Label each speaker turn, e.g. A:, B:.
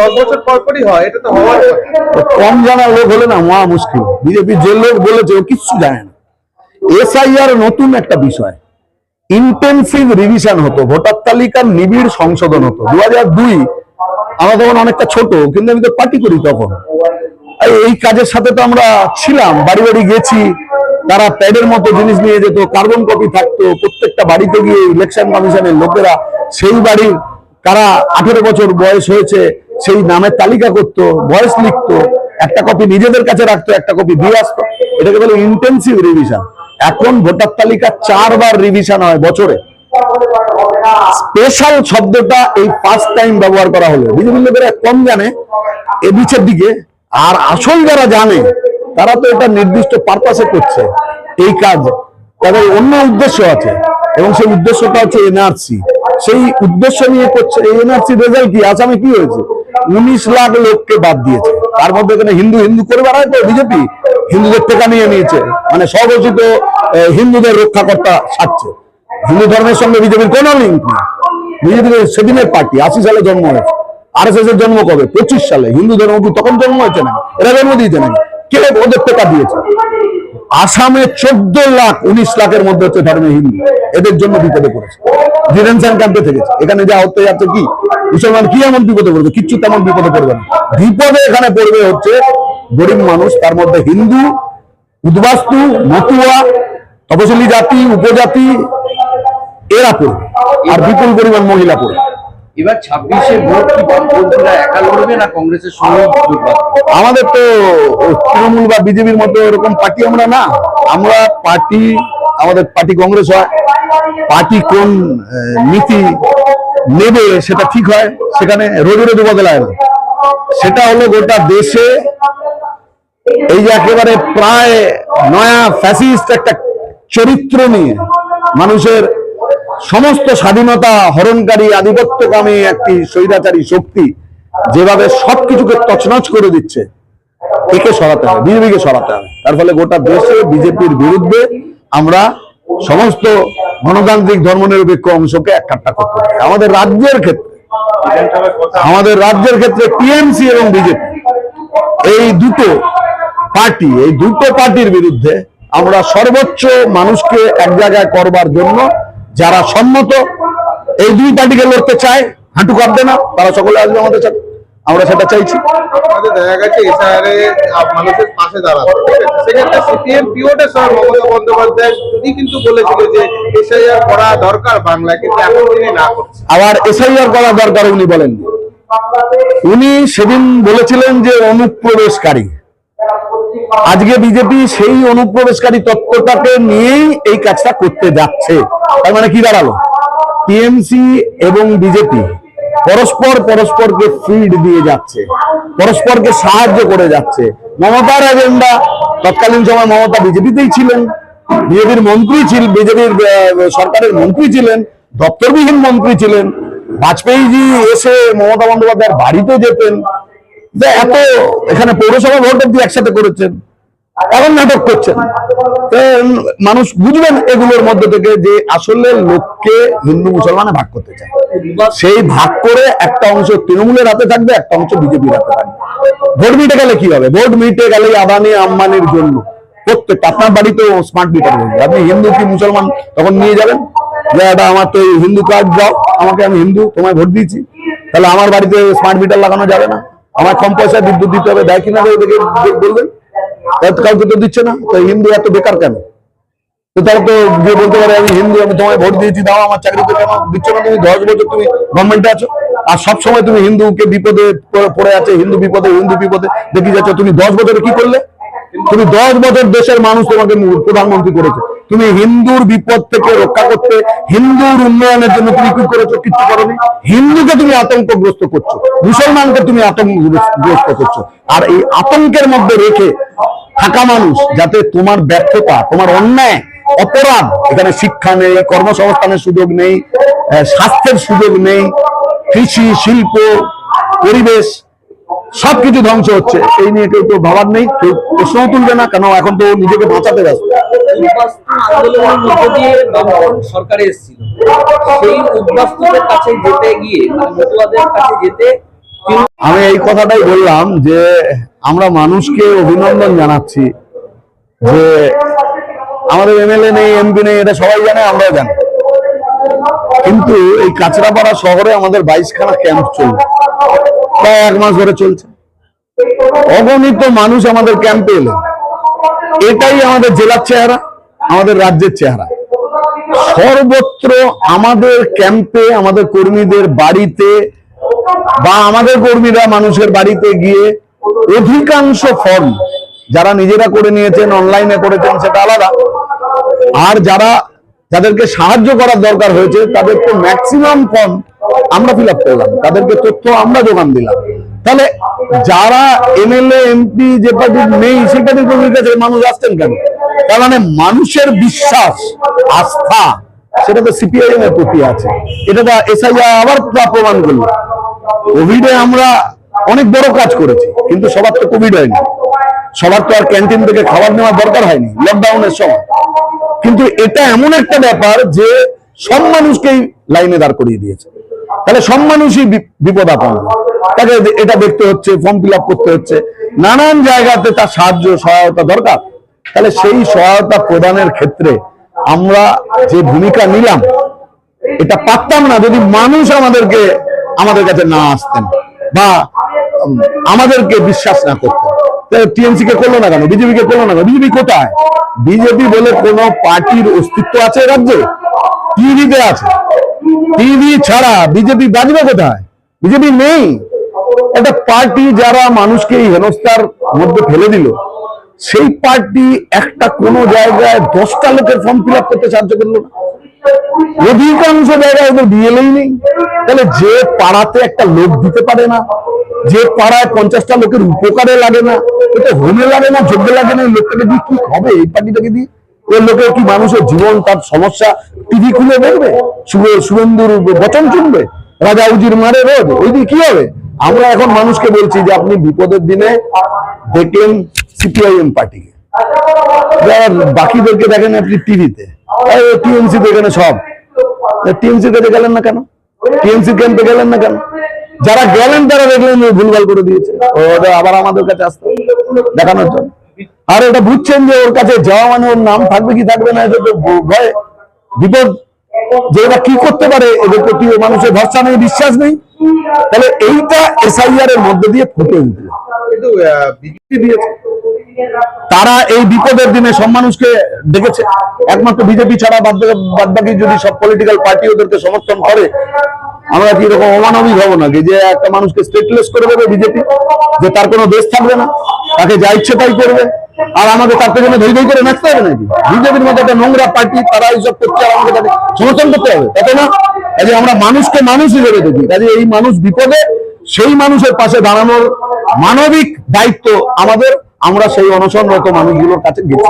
A: দশ বছর পর পরই হয়, এটা তো
B: কম জানা লোক হলে না, মহা মুশকিল। বিজেপি যে লোক বলেছে, ও কিচ্ছু জানে না। এসআইআর নতুন একটা বিষয়। রিভিশন হতো, ভোটার তালিকার নিবিড় সংশোধন হতো। দু দুই তখন অনেকটা ছোট, কিন্তু আমি তো পার্টি করি তখন। এই কাজের সাথে তো আমরা ছিলাম, বাড়ি বাড়ি গেছি। তারা প্যাডের মতো জিনিস নিয়ে যেত, কার্বন কপি থাকতো, প্রত্যেকটা বাড়িতে গিয়ে ইলেকশন কমিশনের লোকেরা, সেই বাড়ির কারা আঠেরো বছর বয়স হয়েছে সেই নামের তালিকা করতো বয়স লিখতো, একটা কপি নিজেদের কাছে রাখতো, একটা কপি দিয়ে আসতো। এটাকে বলে ইন্টেন্সিভ রিভিশন এখন ভোটার তালিকা চারবার রিভিশন হয় বছরে। স্পেশাল শব্দটা এই ফার্স্ট টাইম ব্যবহার করা হলো। বিজেপি লোকেরা কম জানে, এ বিচের দিকে। আর আসল যারা জানে, তারা তো এটা নির্দিষ্ট পারপাসে করছে। এই কাজ। তাদের অন্য উদ্দেশ্য আছে। এবং সেই উদ্দেশ্যটা হচ্ছে এনআরসি। সেই উদ্দেশ্য নিয়ে করছে, এই এনআরসি রেজাল্ট কি? আসামে কি হয়েছে? উনিশ লাখ লোককে বাদ দিয়েছে। তার মধ্যে এখানে হিন্দু হিন্দু করে বেড়ায় তো বিজেপি? হিন্দুদের টেকা নিয়ে নিয়েছে। মানে স্বঘোষিত হিন্দুদের রক্ষাকর্তা সাজছে। হিন্দু ধর্মের সঙ্গে বিজেপির কোনো লিঙ্ক নেই। বিজেপির সেদিনের পার্টি, আশি সালে জন্ম হয়েছে। আর এস এর জন্ম কবে? পঁচিশ সালে। হিন্দু ধর্ম তখন জন্ম হয়েছে নাকি? এরা জন্ম দিয়েছে নাকি কে ওদের টেকা দিয়েছে? আসামে চোদ্দ লাখ, উনিশ লাখের মধ্যে হচ্ছে ধর্মে হিন্দু। এদের জন্য বিপদে পড়েছে। ডিটেনশন ক্যাম্পে থেকেছে। এখানে যা হতে যাচ্ছে কি? মুসলমান কি এমন বিপদে পড়বে? কিচ্ছু তেমন বিপদে পড়বে না। বিপদে এখানে পড়বে হচ্ছে গরিব মানুষ, তার মধ্যে হিন্দু, উদ্বাস্তু, মতুয়া তপশিলি জাতি, উপজাতি, এরা পড়বে। আর বিপুল পরিমাণ মহিলা পড়বে।
C: এবার ছাব্বিশে ভোট কি বামপন্থীরা একা লড়বে না কংগ্রেসের সঙ্গে
B: আমাদের তো তৃণমূল বা বিজেপির মতো এরকম পার্টি আমরা না। আমরা পার্টি, আমাদের পার্টি কংগ্রেস হয়। পার্টি কোন নীতি নেবে সেটা ঠিক হয়, সেখানে রোদে রোদে বদলায় না। সেটা হলো গোটা দেশে এই যে একেবারে প্রায় নয়া ফ্যাসিস্ট একটা চরিত্র নিয়ে মানুষের সমস্ত স্বাধীনতা হরণকারী আধিপত্যকামী একটি স্বৈরাচারী শক্তি যেভাবে সবকিছুকে তছনছ করে দিচ্ছে, একে সরাতে হবে বিজেপিকে সরাতে হবে। তার ফলে গোটা দেশে বিজেপির বিরুদ্ধে আমরা সমস্ত গণতান্ত্রিক ধর্মনিরপেক্ষ অংশকে এককাট্টা করতে হবে আমাদের রাজ্যের ক্ষেত্রে, আমাদের রাজ্যের ক্ষেত্রে টিএমসি এবং বিজেপি, এই দুটো পার্টি, এই দুটো পার্টির বিরুদ্ধে আমরা সর্বোচ্চ মানুষকে এক জায়গায় করবার জন্য যারা সম্মত এই দুই পার্টিকে লড়তে চায় হাঁটু কাঁপবে না তারা সকলে আসবে আমাদের সাথে। আমরা সেটা চাইছি।
A: দেখা গেছে এসআইআরে মানুষের পাশে দাঁড়াবে সেক্ষেত্রে সিপিএম পিওটের সহ মমতা বন্দ্যোপাধ্যায় তিনি কিন্তু বলেছিল যে এসআইআর করা দরকার বাংলায় কিন্তু এখন তিনি না করছেন।
B: আবার এসআইআর করা দরকার উনি বলেন উনি সেদিন বলেছিলেন যে অনুপ্রবেশকারী। আজকে বিজেপি সেই অনুপ্রবেশকারী তত্ত্বটাকে নিয়েই এই কাজটা করতে যাচ্ছে। তার মানে কি দাঁড়াল? টিএমসি এবং বিজেপি পরস্পর পরস্পরকে ফিড দিয়ে যাচ্ছে, পরস্পরকে সাহায্য করে যাচ্ছে। মমতার এজেন্ডা তৎকালীন সময় মমতা বিজেপিতেই ছিলেন, বিজেপির মন্ত্রী ছিল, বিজেপির সরকারের মন্ত্রী ছিলেন, দপ্তরবিহীন মন্ত্রী ছিলেন। বাজপেয়ীজি এসে মমতা বন্দ্যোপাধ্যায়ের বাড়িতে যেতেন যে এত এখানে পৌরসভা ভোট অব্দি একসাথে করেছেন এখন নাটক করছেন। মানুষ বুঝবেন এগুলোর মধ্যে থেকে যে আসলে লোককে হিন্দু মুসলমানে ভাগ করতে চায়। সেই ভাগ করে একটা অংশ তৃণমূলের হাতে থাকবে, একটা অংশ বিজেপির হাতে থাকবে। ভোট মিটে গেলে কি হবে? ভোট মিটে গেলে আদানি আম্বানির জন্য। প্রত্যেকটা আপনার বাড়িতেও স্মার্ট মিটার যাবে আপনি হিন্দু কি মুসলমান? তখন নিয়ে যাবেন। যে এটা আমার তো হিন্দু কার্ড দাও। আমাকে আমি হিন্দু, তোমায় ভোট দিয়েছি। তাহলে আমার বাড়িতে স্মার্ট মিটার লাগানো যাবে না। আমার কম পয়সায় বিদ্যুৎ দিতে হবে, দেয় কিনা বলবেন? কাউকে তো দিচ্ছে না, তো হিন্দু এত বেকার কেন? তো তারা তো যে বলতে পারে, আমি হিন্দু, আমি তোমায় ভোট দিয়েছি, দাও আমার চাকরিতে কেন দিচ্ছ না তুমি? দশ বছর তুমি গভর্নমেন্টে আছো, আর সবসময় তুমি হিন্দুকে বিপদে পড়ে আছে, হিন্দু বিপদে হিন্দু বিপদে, দেখি যাচ্ছ তুমি দশ বছরে কি করলে? তুমি দশ বছর দেশের মানুষ তোমাকে প্রধানমন্ত্রী করেছে। তুমি হিন্দুর বিপদ থেকে রক্ষা করতে, হিন্দুর উন্নয়নের জন্য তুমি কি করেছ, কিচ্ছু করোনি? হিন্দুকে তুমি আতঙ্কগ্রস্ত করছ, মুসলমানকে তুমি আতঙ্কগ্রস্ত করছ। আর এই আতঙ্কের মধ্যে রেখে থাকা মানুষ যাতে তোমার ব্যর্থতা, তোমার অন্যায়, অপরাধ, এখানে শিক্ষা নেই, কর্মসংস্থানের সুযোগ নেই স্বাস্থ্যের সুযোগ নেই, কৃষি, শিল্প, পরিবেশ সবকিছু ধ্বংস হচ্ছে। এই নিয়ে কেউ তো ভাবার নেই, কেউ প্রশ্নও তুলবে না, কেন এখন তো নিজেকে বাঁচাতে ব্যস্ত।
C: সরকারে এসেছিল
B: আমি এই কথাটাই বললাম যে, আমরা মানুষকে অভিনন্দন জানাচ্ছি যে, আমাদের এমএলএ নেই, এমপি নেই, এটা সবাই জানে, আমরাও জানি। কিন্তু এই কাঁচরাপাড়া শহরে আমাদের বাইশখানা ক্যাম্প চলছে। প্রায় এক মাস ধরে চলছে। অগণিত মানুষ আমাদের ক্যাম্পে এলেন এটাই আমাদের জেলার চেহারা, আমাদের রাজ্যের চেহারা। সর্বত্র আমাদের ক্যাম্পে আমাদের কর্মীদের বাড়িতে বা আমাদের কর্মীরা মানুষের বাড়িতে গিয়ে অধিকাংশ ফর্ম যারা নিজেরা করে নিয়েছেন অনলাইনে করেছেন, সেটা আলাদা। আর যারা যাদেরকে সাহায্য করার দরকার হয়েছে তাদের তো ম্যাক্সিমাম ফর্ম আমরা ফিল করলাম, তাদেরকে তথ্য আমরা যোগান দিলাম। তাহলে যারা এমএলএ এমপি যে পার্টির নেই, সেই পার্টির কর্মীর কাছে মানুষ আসছেন কেন? তার মানে মানুষের বিশ্বাস, আস্থা, সেটা তো সিপিআইএম এর প্রতি আছে। এটা তো এসআইআর আবার প্রমাণ করল। কোভিডে আমরা অনেক বড় কাজ করেছি, কিন্তু সবার তো কোভিড হয়নি। সবার তো আর ক্যান্টিন থেকে খাবার নেওয়ার দরকার হয়নি লকডাউনের সময়। কিন্তু এটা এমন একটা ব্যাপার যে সব মানুষকেই লাইনে দাঁড় করিয়ে দিয়েছে। তাহলে সব মানুষই বিপদাপন্ন তাকে এটা দেখতে হচ্ছে ফর্ম ফিল করতে হচ্ছে। নানান জায়গাতে তার সাহায্য, সহায়তা দরকার। তাহলে সেই সহায়তা প্রদানের ক্ষেত্রে আমরা যে ভূমিকা নিলাম, এটা পারতাম না যদি মানুষ আমাদেরকে, আমাদের কাছে না আসতেন বা আমাদেরকে বিশ্বাস না করতেন। টিএমসি কে করল না কেন? বিজেপি কে করল না কেন? বিজেপি কোথায়? বিজেপি বলে কোন পার্টির অস্তিত্ব আছে রাজ্যে? টিভিতে আছে। টিভি ছাড়া বিজেপি বাজবে কোথায়? বিজেপি নেই। একটা পার্টি যারা মানুষকে এই হেনস্থার মধ্যে ফেলে দিল, সেই পার্টি একটা কোন জায়গায় দশটা লোকের ফর্ম ফিল করতে সাহায্য করল না। অধিকাংশ জায়গায় ওদের বিএলই নেই। তাহলে যে পাড়াতে একটা লোক দিতে পারে না, যে পাড়ায় পঞ্চাশটা লোকের উপকারে লাগে না, এটা হোমে লাগে না, যোগ্য লাগে না লোকটাকে দিয়ে কি হবে? এই পার্টিটাকে দিয়ে ওই লোকের কি মানুষের জীবন তার সমস্যা টিভি খুলে দেখবে? শুভে- শুভেন্দুর বচন শুনবে? রাজা উজির মারে রোজ ওই দিয়ে কি হবে? আমরা এখন মানুষকে বলছি যে আপনি বিপদের দিনে দেখলেন সিপিআইএম পার্টিকে। বাকিদেরকে দেখেন আপনি টিভিতে। টিএমসি এখানে সব। টিএমসি তে গেলেন না কেন? টিএমসি ক্যাম্পে গেলেন না কেন? যারা গেলেন তারা দেখলেন ভুলভাল করে দিয়েছে। আবার আমাদের কাছে আসতে দেখানোর জন্য। আর এটা বুঝছেন যে ওর কাছে যাওয়া মানে ওর নাম থাকবে কি থাকবে না, এটা ভয়। বিপদ। যে এরা কি করতে পারে, এদের প্রতি মানুষের ভরসা নেই, বিশ্বাস নেই। তাহলে এইটা এসআইআর এর মধ্যে দিয়ে ফুটে উঠবে তারা এই বিপদের দিনে সব মানুষকে ডেকেছে। একমাত্র বিজেপি ছাড়া বাদ বাকি যদি সব পলিটিক্যাল পার্টি ওদেরকে সমর্থন করে, আমরা কি এরকম অমানবিক হব না যে একটা মানুষকে স্টেটলেস করে দেবে বিজেপি, যে তার কোনো দেশ থাকবে না, তাকে যা ইচ্ছে তাই করবে, আর আমাদের তার পেছনে ধৈ ধৈ করে নাচতে হবে নাকি? বিজেপির মতো একটা নোংরা পার্টি তারা এইসব করছে আর আমাদের তাকে সমর্থন করতে হবে তাতে না? কাজে আমরা মানুষকে মানুষ হিসেবে দেখি। কাজে এই মানুষ বিপদে, সেই মানুষের পাশে দাঁড়ানোর মানবিক দায়িত্ব আমাদের। আমরা সেই অনশনরত মানুষগুলোর কাছে গেছি।